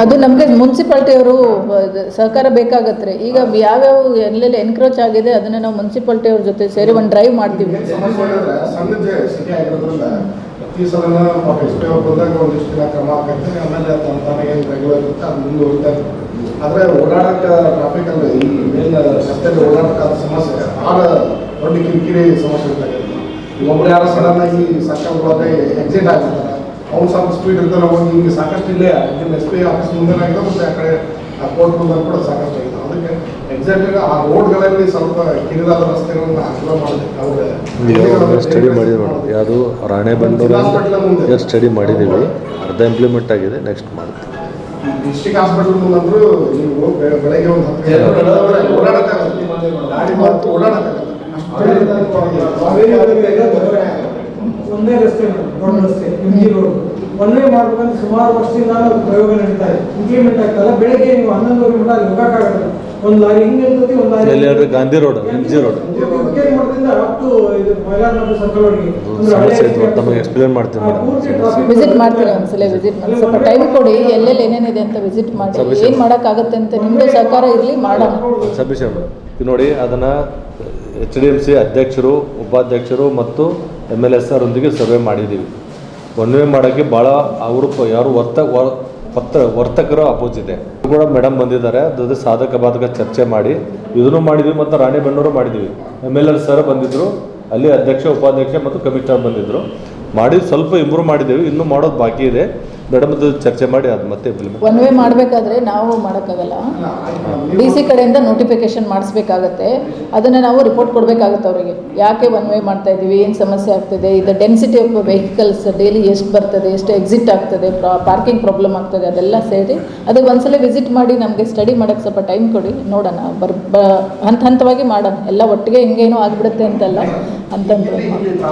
ಅದು ನಮಗೆ ಮುನ್ಸಿಪಾಲ್ಟಿಯವರು ಸಹಕಾರ ಬೇಕಾಗತ್ತೆ ಈಗ ಯಾವ್ಯಾವ ಎಲ್ಲೆಲ್ಲಿ ಎನ್ಕ್ರೋಚ್ ಆಗಿದೆ ಅದನ್ನ ನಾವು ಮುನ್ಸಿಪಾಲ್ಟಿಯವ್ರ ಜೊತೆ ಸೇರಿ ಒಂದು ಡ್ರೈವ್ ಮಾಡ್ತೀವಿ. ಸಮಸ್ಯೆ ಒಬ್ಬರು ಯಾರೋ ಸಡನ್ ಆಗಿ ಸರ್ಕಲ್ ಹೋದ್ರೆ ಎಕ್ಸಿಟ್ ಆಗ್ತಾರೆ ಅವ್ನು ಸ್ವಲ್ಪ ಸ್ಪೀಡ್ ಇರ್ತಾರೆ ಹೋಗಿ ಹಿಂಗೆ ಸಾಕಷ್ಟು ಇಲ್ಲೇ ಎಸ್ ಪಿ ಆಫೀಸ್ ಮುಂದೆ ಆಗಿದೆ ಮತ್ತು ಆ ಕಡೆ ಆ ಕೋರ್ಟ್ ಮುಂದೆ ಕೂಡ ಸಾಕಷ್ಟು ಆಗಿದೆ ಅದಕ್ಕೆ ಎಕ್ಸಾಕ್ಟ್ ಆ ರೋಡ್ಗಳಲ್ಲಿ ಸ್ವಲ್ಪ ಕಿರಿದಾದ ರಸ್ತೆಗಳನ್ನು ಅನುಕೂಲ ಮಾಡಿದೆ. ಸ್ಟಡಿ ಮಾಡಿದ್ವಿ ಮೇಡಮ್ ಯಾವುದು? ರಾಣೆಬೆನ್ನೂರು ಎಷ್ಟು ಸ್ಟಡಿ ಮಾಡಿದ್ದೀವಿ. ಅರ್ಧ ಇಂಪ್ಲಿಮೆಂಟ್ ಆಗಿದೆ. ನೆಕ್ಸ್ಟ್ ಮಾಡ್ತೀವಿ ಡಿಸ್ಟ್ರಿಕ್ಟ್ ಹಾಸ್ಪಿಟಲ್ ಮುಂದಂದ್ರು ನೀವು ಬೆಳಗ್ಗೆ ಒಂದು ಹತ್ತು ಗಂಟೆ ಓಡಾಡಕ್ಕಾಗಲ್ಲ ಗಾಡಿ ಮಾತು ಓಡಾಡಕ್ಕಾಗಲ್ಲ ಒಂದೇ ರಸ್ತೆ ದೊಡ್ಡ ರಸ್ತೆ ಜಿ ರೋಡ್ ಒನ್ ವೇ ಮಾಡ್ಬೇಕಂತ ಸುಮಾರು ವರ್ಷದಿಂದ ಪ್ರಯೋಗ ನಡೀತಾ ಇದೆ ಇಂಪ್ಲಿಮೆಂಟ್ ಆಗ್ತಲ್ಲ ಬೆಳಗ್ಗೆ ನೀವು ಹನ್ನೊಂದುವರೆ ಒಂದು ಲಾರಿ ಹಿಂಗೆ ಒಂದು lorry Gandhi road M G road ಸಮಸ್ಯೆ ಇತ್ತು. ತಮಗೆ ಎಕ್ಸ್ಪ್ಲೇನ್ ಮಾಡ್ತೀನಿ ಮೇಡಮ್. ವಿಸಿಟ್ ಮಾಡ್ತೀವಿ ಒಂದ್ಸಲ ವಿಸಿಟ್ ಮಾಡಿ ಸ್ವಲ್ಪ ಟೈಮ್ ಕೊಡಿ ಎಲ್ಲೆಲ್ಲಿ ಏನೇನಿದೆ ಅಂತ ವಿಸಿಟ್ ಮಾಡಿ. ಏನು ಮಾಡೋಕ್ಕಾಗತ್ತೆ ಅಂತ ನಿಮ್ಮದು ಸಹಕಾರ ಇರಲಿ ಮಾಡೋಣ. ಸಬ್ಮಿಷನ್ ನೋಡಿ ಅದನ್ನು ಎಚ್ ಡಿ ಎಂ ಸಿ ಅಧ್ಯಕ್ಷರು ಉಪಾಧ್ಯಕ್ಷರು ಮತ್ತು ಎಂ ಎಲ್ ಎಸ್ ಅವರೊಂದಿಗೆ ಸರ್ವೆ ಮಾಡಿದ್ದೀವಿ. ಒನ್ ವೇ ಮಾಡೋಕ್ಕೆ ಭಾಳ ಅವರು ಯಾರು ವರ್ತ ವರ್ ವರ್ತಕರ ವರ್ತಕರು ಇದೆ. ಕೂಡ ಮೇಡಮ್ ಬಂದಿದ್ದಾರೆ. ಅದ್ರದ್ದು ಸಾಧಕ ಬಾಧಕ ಚರ್ಚೆ ಮಾಡಿ. ಇದನ್ನು ಮಾಡಿದ್ವಿ ಮತ್ತು ರಾಣಿಬೆನ್ನೂರು ಮಾಡಿದ್ವಿ. ಎಂ ಎಲ್ ಎಲ್ ಸರ್ ಬಂದಿದ್ದರು ಅಲ್ಲಿ ಅಧ್ಯಕ್ಷ, ಉಪಾಧ್ಯಕ್ಷ ಮತ್ತು ಕಮಿಷನರ್ ಬಂದಿದ್ದರು ಮಾಡಿ ಸ್ವಲ್ಪ ಇಂಪ್ರೂವ್ ಮಾಡಿದ್ದೇವೆ. ಇನ್ನೂ ಮಾಡೋದು ಬಾಕಿ ಇದೆ. ಮೇಡಮ್ ಚರ್ಚೆ ಮಾಡಿ ಅದು ಮತ್ತೆ ಒನ್ ವೇ ಮಾಡಬೇಕಾದ್ರೆ ನಾವು ಮಾಡೋಕ್ಕಾಗಲ್ಲ. ಡಿ ಸಿ ಕಡೆಯಿಂದ ನೋಟಿಫಿಕೇಶನ್ ಮಾಡಿಸ್ಬೇಕಾಗತ್ತೆ. ಅದನ್ನು ನಾವು ರಿಪೋರ್ಟ್ ಕೊಡಬೇಕಾಗುತ್ತೆ ಅವರಿಗೆ. ಯಾಕೆ ಒನ್ ವೇ ಮಾಡ್ತಾ ಇದ್ದೀವಿ ಏನು ಸಮಸ್ಯೆ ಆಗ್ತದೆ? ಇದು ಡೆನ್ಸಿಟಿ ಆಫ್ ವೆಹಿಕಲ್ಸ್ ಡೈಲಿ ಎಷ್ಟು ಬರ್ತದೆ? ಎಷ್ಟು ಎಕ್ಸಿಟ್ ಆಗ್ತದೆ? ಪಾರ್ಕಿಂಗ್ ಪ್ರಾಬ್ಲಮ್ ಆಗ್ತದೆ? ಅದೆಲ್ಲ ಸೇರಿ ಅದಕ್ಕೆ ಒಂದ್ಸಲ ವಿಸಿಟ್ ಮಾಡಿ ನಮಗೆ ಸ್ಟಡಿ ಮಾಡೋಕ್ಕೆ ಸ್ವಲ್ಪ ಟೈಮ್ ಕೊಡಿ. ನೋಡೋಣ. ಬರ್ ಹಂತ ಹಂತವಾಗಿ ಮಾಡೋಣ. ಎಲ್ಲ ಒಟ್ಟಿಗೆ ಹಿಂಗೇನೋ ಆಗಿಬಿಡುತ್ತೆ ಅಂತಲ್ಲ. ಅಂತಂದ್ರೆ